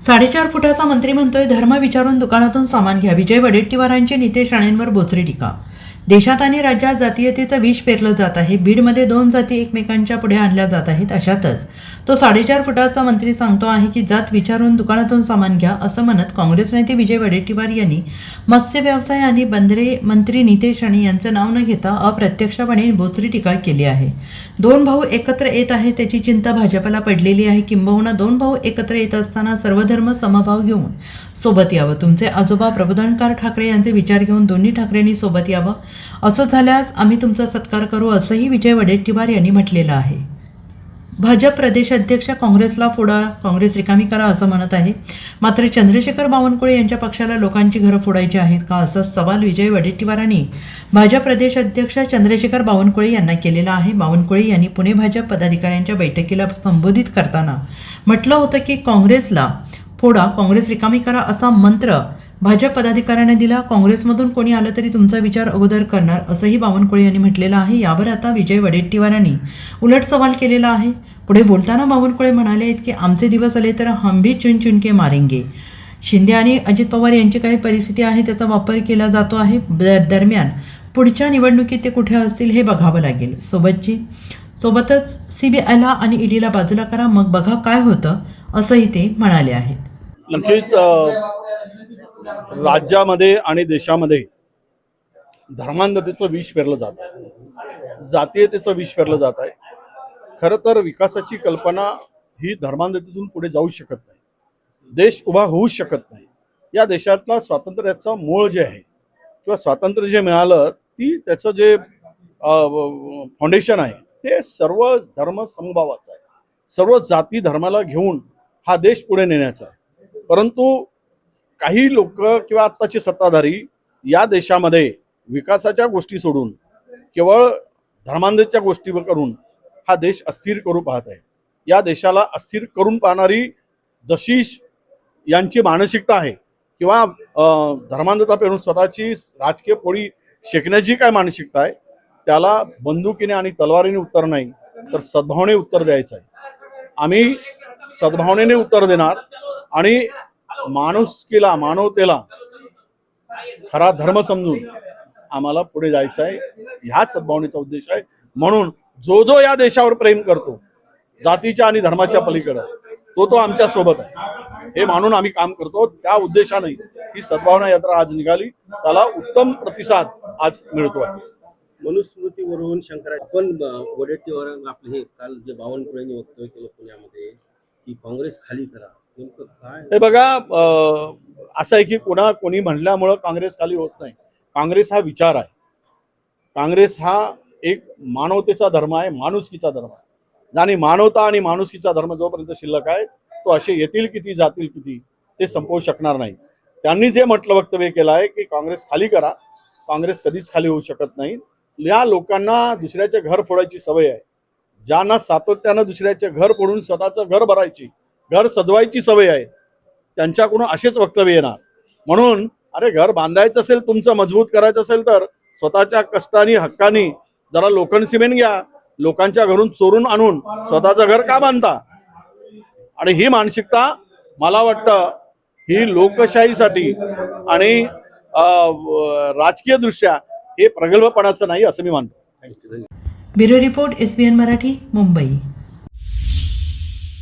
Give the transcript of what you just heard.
साडेचार फुटाचा मंत्री म्हणतोय धर्म विचारून दुकानातून सामान घ्या. विजय वडेट्टीवारांची नितेश राणेंवर बोचरी टीका. देशात आणि राज्यात जातीयतेचं विष पेरलं जात आहे. बीडमध्ये दोन जाती एकमेकांच्या पुढे आणल्या जात आहेत अशातच. तो साडेचार फुटाचा मंत्री सांगतो आहे की जात विचारून दुकानातून सामान घ्या असं म्हणत काँग्रेस नेते विजय वडेट्टीवार यांनी मत्स्य व्यवसाय आणि बंदरे मंत्री नितेश राणे यांचं नाव न घेता अप्रत्यक्षपणे बोचरी टीका केली आहे. दोन भाऊ एकत्र येत आहेत त्याची चिंता भाजपला पडलेली आहे. किंबहुना दोन भाऊ एकत्र येत असताना सर्वधर्म समभाव घेऊन सोबत यावं. तुमचे आजोबा प्रबोधनकार ठाकरे यांचे विचार घेऊन दोन्ही ठाकरेंनी सोबत यावं. असं झाल्यास आम्ही तुमचा सत्कार करू असंही विजय वडेट्टीवार यांनी म्हटलेलं आहे. भाजप प्रदेश अध्यक्ष काँग्रेसला फोडा काँग्रेस रिकामी करा असं म्हणत आहे. मात्र चंद्रशेखर बावनकुळे यांच्या पक्षाला लोकांची घरं फोडायची आहेत का असा सवाल विजय वडेट्टीवारांनी भाजप प्रदेश अध्यक्ष चंद्रशेखर बावनकुळे यांना केलेला आहे. बावनकुळे यांनी पुणे भाजप पदाधिकाऱ्यांच्या बैठकीला संबोधित करताना म्हटलं होतं की काँग्रेसला फोडा काँग्रेस रिकामी करा असा मंत्र भाजप पदाधिकाऱ्यांनी दिला. काँग्रेसमधून कोणी आलं तरी तुमचा विचार अगोदर करणार असंही बावनकुळे यांनी म्हटलेलं आहे. यावर आता विजय वडेट्टीवारांनी उलट सवाल केलेला आहे. पुढे बोलताना बावनकुळे म्हणाले आहेत की आमचे दिवस आले तर हम भी चुन मारेंगे. शिंदे आणि अजित पवार यांची काही परिस्थिती आहे त्याचा वापर केला जातो आहे. दरम्यान पुढच्या निवडणुकीत ते कुठे असतील हे बघावं लागेल. सोबतची सोबतच सी बी आणि ईडीला बाजूला करा मग बघा काय होतं असंही ते म्हणाले आहेत. नक्कीच राज्यामध्ये आणि देशामध्ये धर्मांधतेचं विष पेरलं जात आहे. जातीयतेचं विष पेरलं जात आहे. खरं तर विकासाची कल्पना ही धर्मांधतेतून पुढे जाऊ शकत नाही. देश उभा होऊ शकत नाही. या देशातला स्वातंत्र्याचं मूळ जे आहे किंवा स्वातंत्र्य जे मिळालं ती त्याचं जे फाउंडेशन आहे ते सर्व धर्म समभावाचं आहे. सर्व जाती धर्माला घेऊन हा देश पुढे नेण्याचा आहे. परंतु काही लोक किंवा आत्ताचे सत्ताधारी या देशामध्ये विकासाच्या गोष्टी सोडून केवळ धर्मांधच्या गोष्टी करून हा देश अस्थिर करू पाहत आहे. या देशाला अस्थिर करून पाहणारी जशी यांची मानसिकता आहे किंवा धर्मांधता पेरून स्वतःची राजकीय पोळी शेकण्याची काय मानसिकता आहे त्याला बंदुकीने आणि तलवारीने उत्तर नाही तर सद्भावने उत्तर द्यायचं आहे. आम्ही सद्भावनेने उत्तर देणार आणि माणुसकीला मानवतेला खरा धर्म समजून आम्हाला पुढे जायचं आहे. ह्या सद्भावनेचा उद्देश आहे. म्हणून जो जो या देशावर प्रेम करतो जातीच्या आणि धर्माच्या पलीकडं तो तो आमच्यासोबत आहे. हे मानून आम्ही काम करतो. त्या उद्देशाने ही सद्भावना यात्रा आज निघाली. त्याला उत्तम प्रतिसाद आज मिळतो आहे मनुस्मृतीवरून शंकरा आपण वडेट्टीवर आपले हे काल जे बावनकुळेंनी वक्तव्य केलं पुण्यामध्ये की काँग्रेस खाली करा. हे बघा असं आहे की कोणा कोणी म्हणल्यामुळं काँग्रेस खाली होत नाही. काँग्रेस हा विचार आहे. काँग्रेस हा एक मानवतेचा धर्म आहे माणुसकीचा धर्म आहे. आणि मानवता आणि माणुसकीचा धर्म जोपर्यंत शिल्लक आहे तो असे येतील किती जातील किती ते संपवू शकणार नाही. त्यांनी जे म्हटलं वक्तव्य केलं आहे की काँग्रेस खाली करा. काँग्रेस कधीच खाली होऊ शकत नाही. या लोकांना दुसऱ्याचे घर फोडायची सवय आहे. ज्यांना सातत्यानं दुसऱ्याचे घर फोडून स्वतःचं घर भरायची घर सजवायची सवय आहे. त्यांच्याकडून असेच वक्तव्य येणार. म्हणून अरे घर बांधायचं असेल तुमचं मजबूत करायचं असेल तर स्वतःच्या कष्टानी हक्कानी जरा लोखंड सिमेंट घ्या. लोकांच्या घरून चोरून आणून स्वतःचं घर का बांधता? आणि ही मानसिकता मला वाटतं ही लोकशाहीसाठी आणि राजकीय दृष्ट्या हे प्रगल्भपणाचं नाही असं मी मानतो. Bureau report S B N Marathi Mumbai.